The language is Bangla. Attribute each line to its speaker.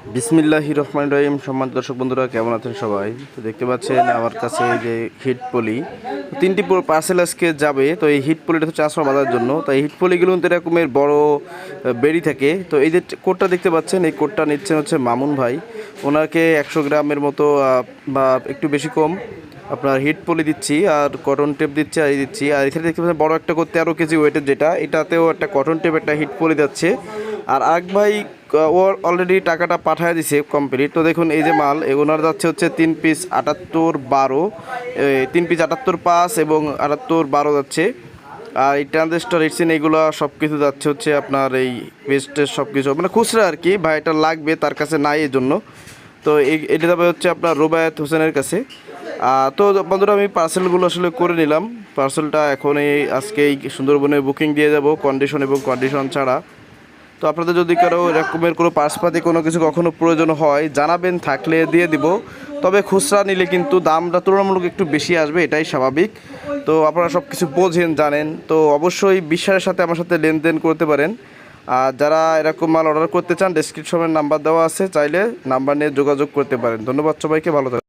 Speaker 1: বিসমিল্লাহ রহমান রহিম সম্মান দর্শক বন্ধুরা, কেমন আছেন সবাই? তো দেখতে পাচ্ছেন আমার কাছে এই যে হিট পলি, তিনটি পার্সেল আজকে যাবে। তো এই হিট পলিটা হচ্ছে আশ্রম বাঁধার জন্য। তো এই হিট পলিগুলো এরকমের বড় বেরি থাকে। তো এই যে কোটটা দেখতে পাচ্ছেন, এই কোটটা নিচ্ছেন হচ্ছে মামুন ভাই। ওনাকে একশো গ্রামের মতো বা একটু বেশি কম আপনার হিট পলি দিচ্ছি, আর কটন টেপ দিচ্ছি, আর দিচ্ছি। আর এখানে দেখতে পাচ্ছেন বড় একটা করতে তেরো কেজি ওয়েটের যেটা। এটাতেও একটা কটন টেপ একটা হিট পলি যাচ্ছে আর আগ ভাই আহ, ও অলরেডি টাকাটা পাঠায় দিছে কমপ্লিট তো দেখুন এই যে মাল ওনার যাচ্ছে হচ্ছে তিন পিস আটাত্তর বারো। তিন পিস আটাত্তর পাঁচ এবং আটাত্তর বারো যাচ্ছে। আর এই ট্রানজিস্টার ইটসিন এইগুলো সব কিছু যাচ্ছে হচ্ছে আপনার এই পেস্টের সব কিছু মানে খুচরা আর কি ভাই এটা লাগবে তার কাছে নাই এই জন্য তো এটা যাবে হচ্ছে আপনার রুবায়ত হোসেনের কাছে। তো বন্ধুরা আমি পার্সেলগুলো আসলে করে নিলাম। পার্সেলটা এখন এই আজকে এই সুন্দরবনে বুকিং দিয়ে যাব কন্ডিশন এবং কন্ডিশন ছাড়া। তো আপনাদের যদি কারও এরকমের কোনো পার্সপাতি কোনো কিছু কখনো প্রয়োজন হয়, জানাবেন, থাকলে দিয়ে দিব। তবে খুচরা নিলে কিন্তু দামটা তুলনামূলক একটু বেশি আসবে, এটাই স্বাভাবিক। তো আপনারা সব কিছু বোঝেন, জানেন। তো অবশ্যই বিশ্বাসের সাথে আমার সাথে লেনদেন করতে পারেন। আর যারা এরকম মাল অর্ডার করতে চান ডেসক্রিপশনের নাম্বার দেওয়া আছে, চাইলে নাম্বার নিয়ে যোগাযোগ করতে পারেন। ধন্যবাদ সবাইকে, ভালো থাকবেন।